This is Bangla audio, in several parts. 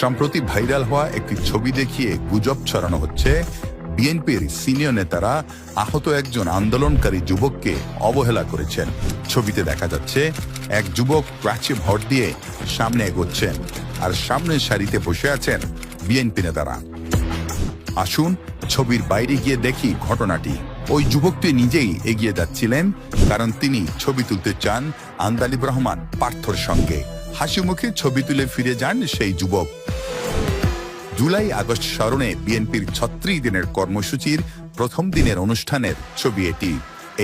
সম্প্রতি ভাইরাল হওয়া একটি ছবি দেখিয়ে গুজব ছড়ানো হচ্ছে। বিএনপির সিনিয়র নেতারা আহত একজন আন্দোলনকারী যুবককে অবহেলা করেছেন। ছবিতে দেখা যাচ্ছে, এক যুবক প্রাচী ভর দিয়ে সামনে এগোচ্ছেন আর সামনের সারিতে বসে আছেন বিএনপি নেতারা। আসুন, ছবির বাইরে গিয়ে দেখি ঘটনাটি। ওই যুবকটি নিজেই এগিয়ে যাচ্ছিলেন, কারণ তিনি ছবি তুলতে চান আন্দালিব রহমান পার্থর সঙ্গে। হাসি মুখে ছবি তুলে ফিরে যান সেই যুবক। জুলাই আগস্ট স্মরণে বিএনপির ছত্রিশ দিনের কর্মসূচির প্রথম দিনের অনুষ্ঠানের ছবি এটি।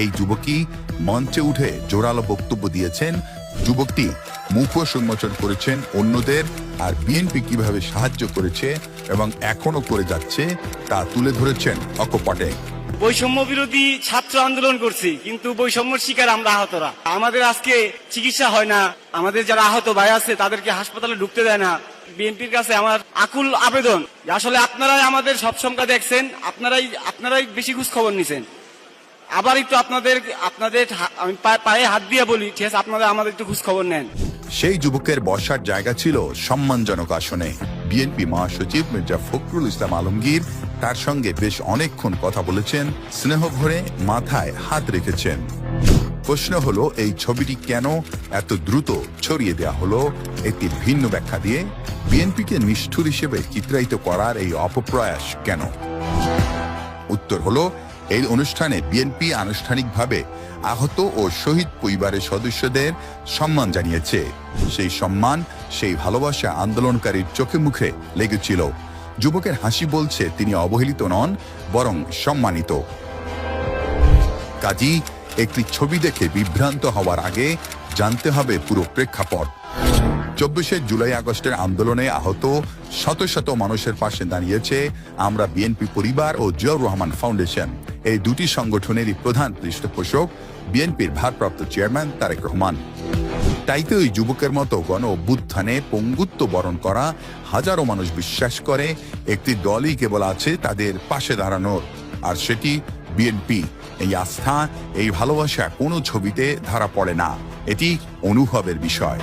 এই যুবকই মঞ্চে উঠে জোরালো বক্তব্য দিয়েছেন। যুবকটি মুখোশ উন্মোচন করেছেন অন্যদের, আর বিএনপি কীভাবে সাহায্য করেছে এবং এখনও করে যাচ্ছে তা তুলে ধরেছেন অকপটে। বৈষম্য বিরোধী ছাত্র আন্দোলন করছি, কিন্তু বৈষম্যের শিকার আমরা আহতরা। আমাদের আজকে চিকিৎসা হয় না। আমাদের যারা আহত ভাই আছে, তাদেরকে হাসপাতালে ঢুকতে দেয় না। বিএনপির কাছে আমার আকুল আবেদন। আসলে আপনারাই আমাদের সব সংখ্যা দেখছেন, আপনারাই আপনারাই বেশি খোঁজ খবর নিছেন। আবার একটু আপনাদের আপনাদের আমি পায়ে হাত দিয়ে বলি, ঠিক আছে, আপনারা আমাদের একটু খোঁজ খবর নেন। সেই যুবকের বসার জায়গা ছিল সম্মানজনক আসনে। বিএনপি মহাসচিব মির্জা ফখরুল ইসলাম আলমগীর তার সঙ্গে বেশ অনেকক্ষণ কথা বলেছেন, স্নেহ ভরে মাথায় হাত রেখেছেন। প্রশ্ন হলো, এই ছবিটি কেন এত দ্রুত ছড়িয়ে দেওয়া হলো? একটি ভিন্ন ব্যাখ্যা দিয়ে বিএনপিকে নিষ্ঠুর হিসেবে চিত্রায়িত করার এই অপপ্রয়াস কেন? উত্তর হলো, এই অনুষ্ঠানে বিএনপি আনুষ্ঠানিকভাবে আহত ও শহীদ পরিবারের সদস্যদের সম্মান জানিয়েছে। সেই সম্মান সেই ভালোবাসা আন্দোলনকারীর চোখে মুখে লেগেছিল। যুবকের হাসি বলছে তিনি অবহেলিত নন, বরং সম্মানিত। কাজী, একটি ছবি দেখে বিভ্রান্ত হওয়ার আগে জানতে হবে পুরো প্রেক্ষাপট। চব্বিশে জুলাই আগস্টের আন্দোলনে আহত শত শত মানুষের পাশে দাঁড়িয়েছে আমরা বিএনপি পরিবার ও জিয়াউর রহমান ফাউন্ডেশন। এই দুটি সংগঠনেরই প্রধান পৃষ্ঠপোষক বিএনপির ভারপ্রাপ্ত চেয়ারম্যান তারেক রহমান। তাই তো ওই যুবকের মতো গণ অভ্যুত্থানে পঙ্গুত্ব বরণ করা হাজারো মানুষ বিশ্বাস করে, একটি দলই কেবল আছে তাদের পাশে দাঁড়ানোর। আর সেটি বিএনপি। এই আস্থা, এই ভালোবাসা কোনো ছবিতে ধরা পড়ে না। এটি অনুভবের বিষয়।